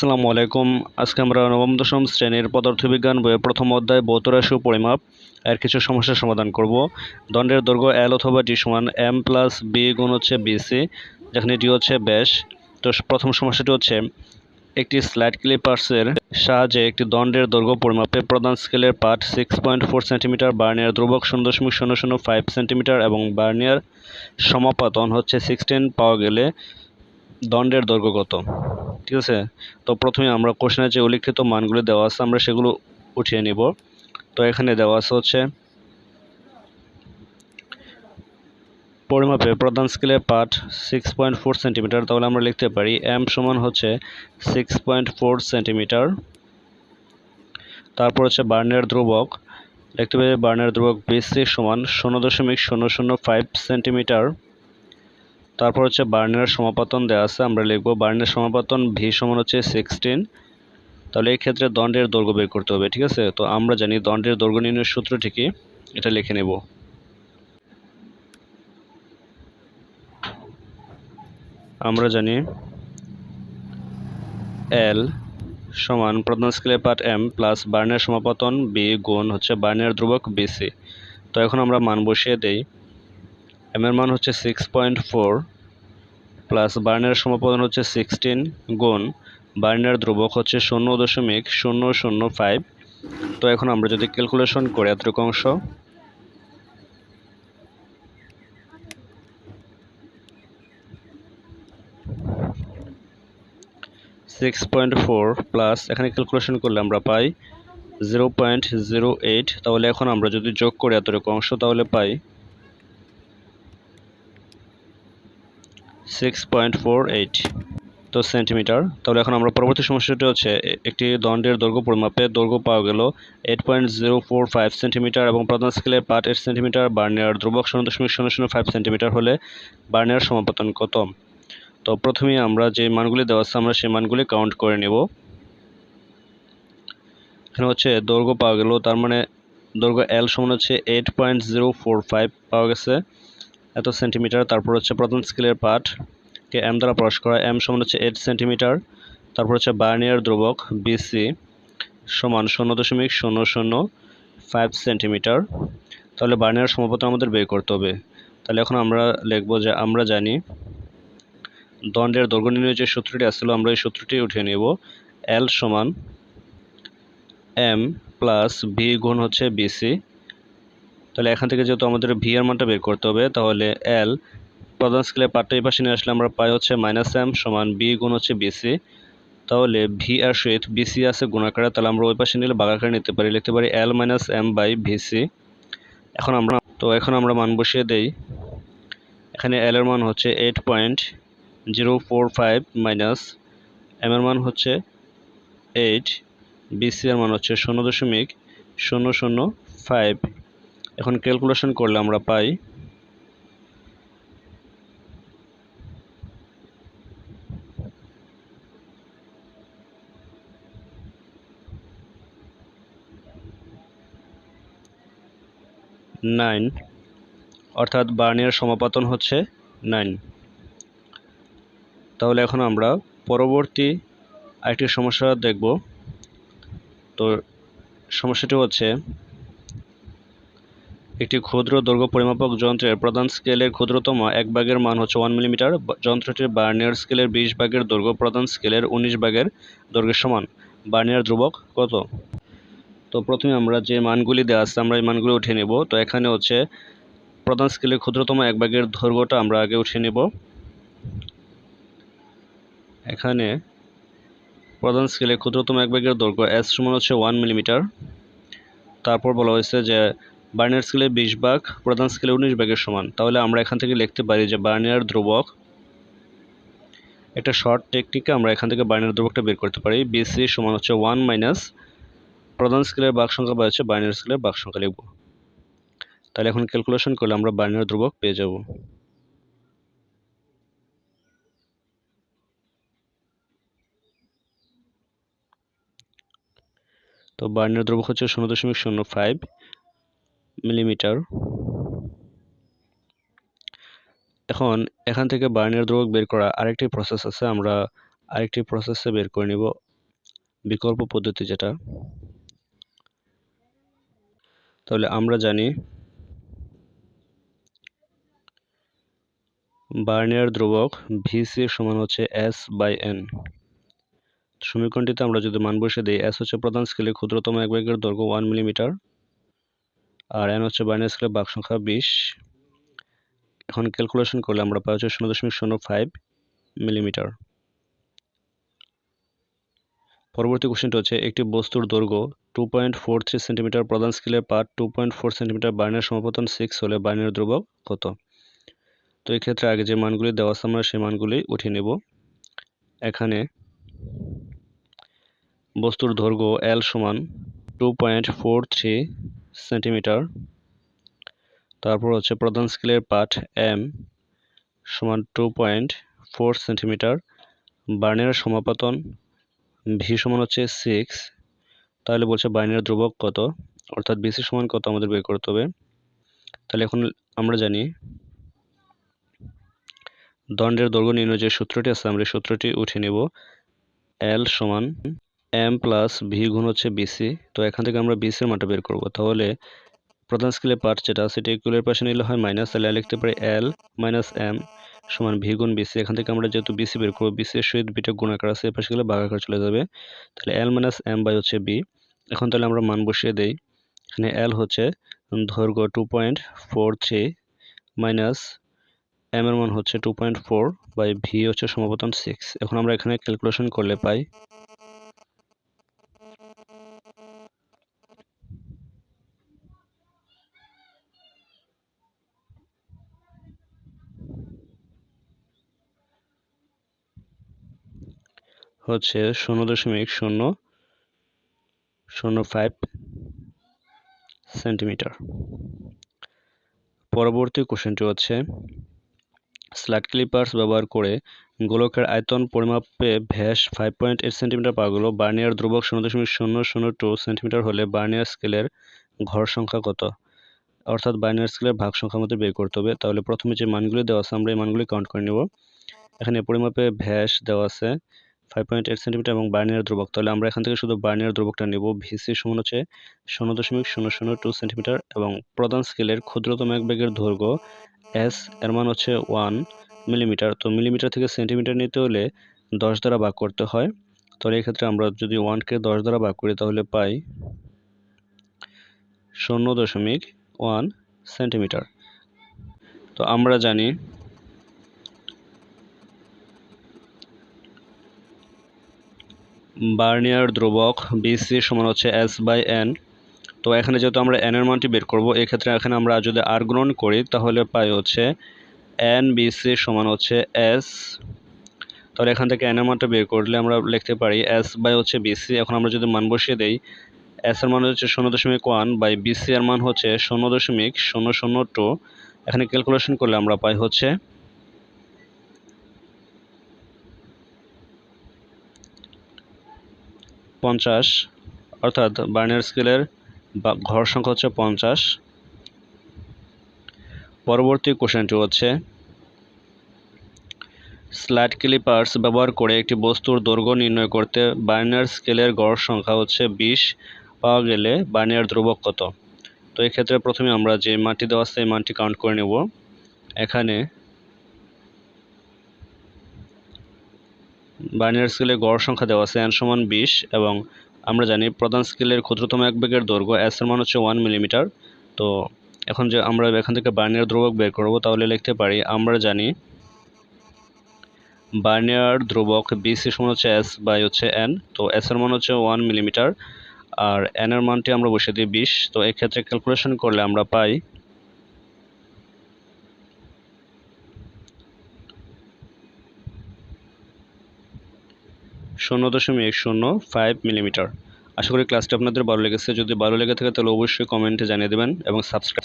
আসসালামু আলাইকুম। আজকে আমরা নবম, দশম শ্রেণির পদার্থবিজ্ঞান বইয়ের প্রথম অধ্যায় ভৌত রাশি পরিমাপ। এর কিছু সমস্যার সমাধান করব। দণ্ডের দৈর্ঘ্য এল অথবা ডি সমান এম প্লাস বি গুণ হচ্ছে বিসি যেখানে ডি হচ্ছে ব্যাস। তো প্রথম সমস্যাটি হচ্ছে, একটি স্লাইড ক্লিপার্সের সাহায্যে একটি দণ্ডের দৈর্ঘ্য পরিমাপে প্রধান স্কেলের পাঠ six point four centimetre vernier ধ্রুবক শূন্য দশমিক শূন্য শূন্য ফাইভ সেন্টিমিটার এবং বার্নিয়ার সমাপাতন হচ্ছে সিক্সটিন পাওয়া গেলে দণ্ডের দৈর্ঘ্য কত? ঠিক আছে? তো প্রথমে আমরা কোশ্চেনের যে উল্লিখিত মানগুলি দেওয়া আছে, আমরা সেগুলো উঠিয়ে নিব। তো এখানে দেওয়া আছে হচ্ছে পরিমাপে প্রধান স্কেলে পাঠ সিক্স পয়েন্ট ফোর সেন্টিমিটার তাহলে আমরা লিখতে পারি এম সমান হচ্ছে সিক্স পয়েন্ট ফোর সেন্টিমিটার তারপর হচ্ছে বার্নের ধ্রুবক লিখতে পারি বার্নের ধ্রুবক বিসি সমান শূন্য দশমিক শূন্য শূন্য ফাইভ সেন্টিমিটার তারপর হচ্ছে বার্নের সমাপতন দেওয়া আছে, আমরা লিখব বার্নের সমাপতন ভি সমান হচ্ছে সিক্সটিন তাহলে এই ক্ষেত্রে দণ্ডের দৈর্ঘ্য বের করতে হবে, ঠিক আছে? তো আমরা জানি দণ্ডের দৈর্ঘ্য নির্ণয়ের সূত্রটি কি এটা লিখে নেব। আমরা জানি এল সমান প্রধান স্কেলে পার্ট এম প্লাস বার্নের সমাপতন বি গুণ হচ্ছে বার্নের ধ্রুবক বিসি তো এখন আমরা মান বসিয়ে দেই। এম এর মান হচ্ছে সিক্স পয়েন্ট ফোর প্লাস বার্নের সমাপতন হচ্ছে সিক্সটিন গুণ বার্নের ধ্রুবক হচ্ছে শূন্য দশমিক শূন্য শূন্য ফাইভ তো এখন আমরা যদি ক্যালকুলেশন করি এতটুকু অংশ। সিক্স পয়েন্ট ফোর প্লাস এখানে ক্যালকুলেশন করলে আমরা পাই জিরো পয়েন্ট জিরো এইট তাহলে এখন আমরা যদি যোগ করি এতটুকু অংশ, তাহলে পাই সিক্স পয়েন্ট ফোর এইট তো সেন্টিমিটার তাহলে এখন আমরা পরবর্তী সমস্যাটি হচ্ছে একটি দণ্ডের দৈর্ঘ্য পরিমাপে দৈর্ঘ্য পাওয়া গেল eight point zero four five centimetre এবং প্রধান স্কেলের পার্ট এইট সেন্টিমিটার বার্নিয়ার ধ্রুবক শূন্য দশমিক শূন্য শূন্য ফাইভ সেন্টিমিটার হলে বার্নিয়ার সমাপতন কত? তো প্রথমেই আমরা যে মানগুলি দেওয়া আছে, আমরা সেই মানগুলি কাউন্ট করে নেব। এখানে হচ্ছে দৈর্ঘ্য পাওয়া গেল, তার মানে দৈর্ঘ্য এল সমান হচ্ছে eight point zero four five পাওয়া গেছে। এত সেন্টিমিটার। তারপর হচ্ছে প্রধান স্কেলের পার্ট কে এম দ্বারা প্রকাশ করা, এম সমান হচ্ছে এইট সেন্টিমিটার তারপর হচ্ছে বার্নিয়ার ধ্রুবক বিসি সমান শূন্য দশমিক শূন্য শূন্য ফাইভ সেন্টিমিটার তাহলে বার্নিয়ার সমাপতন আমাদের বের করতে হবে। তাহলে এখন আমরা লিখব যে আমরা জানি দণ্ডের দৈর্ঘ্য নির্ণয়ের যে সূত্রটি আসছিল আমরা এই সূত্রটি উঠিয়ে নেব। এল সমান এম প্লাস ভি গুণ হচ্ছে বিসি তাহলে এখান থেকে যেহেতু আমাদের ভি এর মানটা বের করতে হবে, তাহলে এল প্রধান স্কেলে পার্টটা এই পাশে নিয়ে আসলে আমরা পাই হচ্ছে মাইনাস এম সমান বি গুণ হচ্ছে বিসি তাহলে ভি আর সহিত বিসি আছে গুণাকারে, তাহলে আমরা ওই পাশে নিলে বাগাকারে নিতে পারি, লিখতে পারি L minus M by VC এখন আমরা, তো এখন আমরা মান বসিয়ে দেই। এখানে এল এর মান হচ্ছে eight point zero four five minus M এর মান হচ্ছে এইট বিসি এর মান হচ্ছে শূন্য দশমিক শূন্য শূন্য ফাইভ এখন ক্যালকুলেশন করলে আমরা পাই নাইন, অর্থাৎ বার্নিয়ার সমাপতন হচ্ছে নাইন। তাহলে এখন আমরা পরবর্তী আরেকটি সমস্যা দেখব। তো সমস্যাটি হচ্ছে একটি ক্ষুদ্র দৈর্ঘ্য পরিমাপক যন্ত্রের প্রধান স্কেলের ক্ষুদ্রতম এক ভাগের মান হচ্ছে ওয়ান মিলিমিটার যন্ত্রটির বার্নিয়ার স্কেলের বিশ ভাগের দৈর্ঘ্য প্রধান স্কেলের উনিশ ভাগের দৈর্ঘ্যের সমান। বার্নিয়ার ধ্রুবক কত? তো প্রথমে আমরা যে মানগুলি দেওয়া আছে, আমরা এই মানগুলি উঠিয়ে নেব। তো এখানে হচ্ছে প্রধান স্কেলের ক্ষুদ্রতম এক ভাগের দৈর্ঘ্যটা আমরা আগে উঠিয়ে নেব। এখানে প্রধান স্কেলে ক্ষুদ্রতম এক ভাগের দৈর্ঘ্য এস সমান হচ্ছে ওয়ান মিলিমিটার তারপর বলা হয়েছে যে বার্নিয়ার স্কেলে বিশ ভাগ, প্রধান স্কেলে উনিশ ভাগের সমান। তাহলে আমরা এখান থেকে লিখতে পারি যে বার্নিয়ার ধ্রুবক, একটা শর্ট টেকনিকে আমরা এখান থেকে বার্নিয়ার ধ্রুবকটা বের করতে পারি। বিসি সমান হচ্ছে ওয়ান মাইনাস, প্রধান স্কেলের বাঘ সংখ্যা বা হচ্ছে বার্নিয়ার স্কেলের বাঘ সংখ্যা লিখব। তাহলে এখন ক্যালকুলেশন করলে আমরা বার্নিয়ার ধ্রুবক পেয়ে যাব। তো বার্নের ধ্রুবক হচ্ছে শূন্য দশমিক শূন্য ফাইভ মিলিমিটার এখন এখান থেকে বার্নের ধ্রুবক বের করা আরেকটি প্রসেস আছে, আমরা আরেকটি প্রসেসে বের করে নিব বিকল্প পদ্ধতি যেটা। তাহলে আমরা জানি বার্নিয়ার ধ্রুবক ভিসি সমান হচ্ছে এস বাই এন সমীকরণটিতে আমরা যদি মান বসে দিই এস হচ্ছে প্রধান স্কেলের ক্ষুদ্রতম এক বেগের দৈর্ঘ্য ওয়ান মিলিমিটার আর এন হচ্ছে বার্নিয়ার স্কেলের বাক সংখ্যা বিশ। এখন ক্যালকুলেশন করলে আমরা পাই হচ্ছে শূন্য দশমিক শূন্য ফাইভ মিলিমিটার পরবর্তী কোশ্চেনটা হচ্ছে, একটি বস্তুর দৈর্ঘ্য two point four three centimetre প্রধান স্কেলের part two point four centimetre বার্নের সমাপতন সিক্স হলে বার্নের ধ্রুবক কত? তো এই ক্ষেত্রে আগে যে মানগুলি দেওয়া আছে আমরা সেই মানগুলি উঠিয়ে নেব। এখানে বস্তুর দৈর্ঘ্য এল সমান two point four three centimetre. তারপর হচ্ছে প্রধান স্কেলের পাঠ এম সমান টু পয়েন্ট ফোর সেন্টিমিটার। বার্নের সমাপতন ভি সমান হচ্ছে সিক্স। তাহলে বলছে বাইনের ধ্রুবক কত? অর্থাৎ বিসি সমান কত আমাদের বের করতে হবে? তাহলে এখন আমরা জানি দণ্ডের দৈর্ঘ্য নির্ণয় যে সূত্রটি আছে আমরা সূত্রটি উঠে নেব। এল সমান এম প্লাস ভি গুণ হচ্ছে বিসি তো এখান থেকে আমরা বিসির মানটা বের করব। তাহলে প্রধান স্কেলের পার্ট যেটা, সেটা ইকুয়ালের পাশে নিলে হয় মাইনাস তাহলে লিখতে পারি এল মাইনাস এম সমান ভি গুণ বিসি এখান থেকে আমরা যেহেতু বিসি বের করব বিসি এর সহিত বিটা গুণ আকার আছে পাশে গেলে ভাগ আকার চলে যাবে। তাহলে এল মাইনাস এম বাই হচ্ছে বি এখন তাহলে আমরা মান বসিয়ে দেই। এখানে এল হচ্ছে দৈর্ঘ্য two point four three minus M এর মান হচ্ছে two point four by V হচ্ছে সমাপতন সিক্স এখন আমরা এখানে ক্যালকুলেশন করলে পাই হচ্ছে শূন্য দশমিক শূন্য শূন্য ফাইভ সেন্টিমিটার। পরবর্তী কোশ্চেনটি হচ্ছে স্ল্যাট ক্লিপার্স ব্যবহার করে গোলকের আয়তন পরিমাপে ভ্যাস ফাইভ পয়েন্ট এইট সেন্টিমিটার পাওয়া গেল, বার্নিয়ার ধ্রুবক শূন্য দশমিক শূন্য শূন্য টু সেন্টিমিটার হলে বার্নিয়ার স্কেলের ঘর সংখ্যা কত? অর্থাৎ বার্নিয়ার স্কেলের ভাগ সংখ্যা আমাদের বের করতে হবে। তাহলে প্রথমে যে মানগুলি দেওয়া আছে আমরা এই মানগুলি কাউন্ট করে নেব। এখানে পরিমাপে ভ্যাস দেওয়া আছে ফাইভ পয়েন্ট এইট সেন্টিমিটার এবং বার্নিয়ার ধ্রুবক। তাহলে আমরা এখান থেকে শুধু বার্নিয়ার ধ্রুবকটা নেব। ভিসি সমান হচ্ছে শূন্য দশমিক শূন্য শূন্য টু সেন্টিমিটার এবং প্রধান স্কেলের ক্ষুদ্রতম এক বেগের দৈর্ঘ্য এস এর মান হচ্ছে ওয়ান মিলিমিটার তো মিলিমিটার থেকে সেন্টিমিটার নিতে হলে দশ দ্বারা ভাগ করতে হয়। তাহলে এক্ষেত্রে আমরা যদি ওয়ানকে দশ দ্বারা ভাগ করি তাহলে পাই শূন্য দশমিক ওয়ান সেন্টিমিটার তো আমরা জানি বার্নিয়ার ধ্রুবক বিসি সমান হচ্ছে এস বাই এন তো এখানে যেহেতু আমরা এন এর মানটি বের করব, এক্ষেত্রে এখানে আমরা যদি আর গ্রহণ করি, তাহলে পাই হচ্ছে এন বিসি সমান হচ্ছে এস তাহলে এখান থেকে এন এর মানটা বের করলে আমরা লিখতে পারি এস বাই হচ্ছে বিসি এখন আমরা যদি মান বসিয়ে দেই এস এর মান হচ্ছে শূন্য দশমিক ওয়ান বাই বিসি এর মান হচ্ছে শূন্য দশমিক শূন্য শূন্য টু এখানে ক্যালকুলেশন করলে আমরা পাই হচ্ছে পঞ্চাশ, অর্থাৎ বার্নের স্কেলের ঘর সংখ্যা হচ্ছে পঞ্চাশ। পরবর্তী কোশ্চেনটি হচ্ছে স্ল্যাট ক্লিপার্স ব্যবহার করে একটি বস্তুর দৈর্ঘ্য নির্ণয় করতে বার্নিয়ার স্কেলের গড় সংখ্যা হচ্ছে বিশ, পাওয়া গেলে বার্নিয়ার ধ্রুবক কত? তো এক্ষেত্রে প্রথমে আমরা যে মানটি দেওয়া আছে, এই মানটি কাউন্ট করে নেব। এখানে বার্নিয়ার স্কেলে গড় সংখ্যা দেওয়া আছে এন সমান বিশ এবং আমরা জানি প্রধান স্কেলের ক্ষুদ্রতম এক বেগের দৈর্ঘ্য এস এর মান হচ্ছে ওয়ান মিলিমিটার তো এখন যে আমরা এখান থেকে বার্নিয়ার ধ্রুবক বের করব, তাহলে লিখতে পারি আমরা জানি বার্নিয়ার ধ্রুবক বিসি সমান হচ্ছে এস বাই হচ্ছে এন তো এস এর মান হচ্ছে ওয়ান মিলিমিটার আর এন এর মানটি আমরা বসে দিই বিশ, তো এক্ষেত্রে ক্যালকুলেশন করলে আমরা পাই শূন্য দশমিক শূন্য ফাইভ মিলিমিটার। আশা করি ক্লাসটি আপনাদের ভালো লেগেছে। যদি ভালো লেগে থাকে তাহলে অবশ্যই কমেন্টে জানিয়ে দেবেন এবং সাবস্ক্রাইব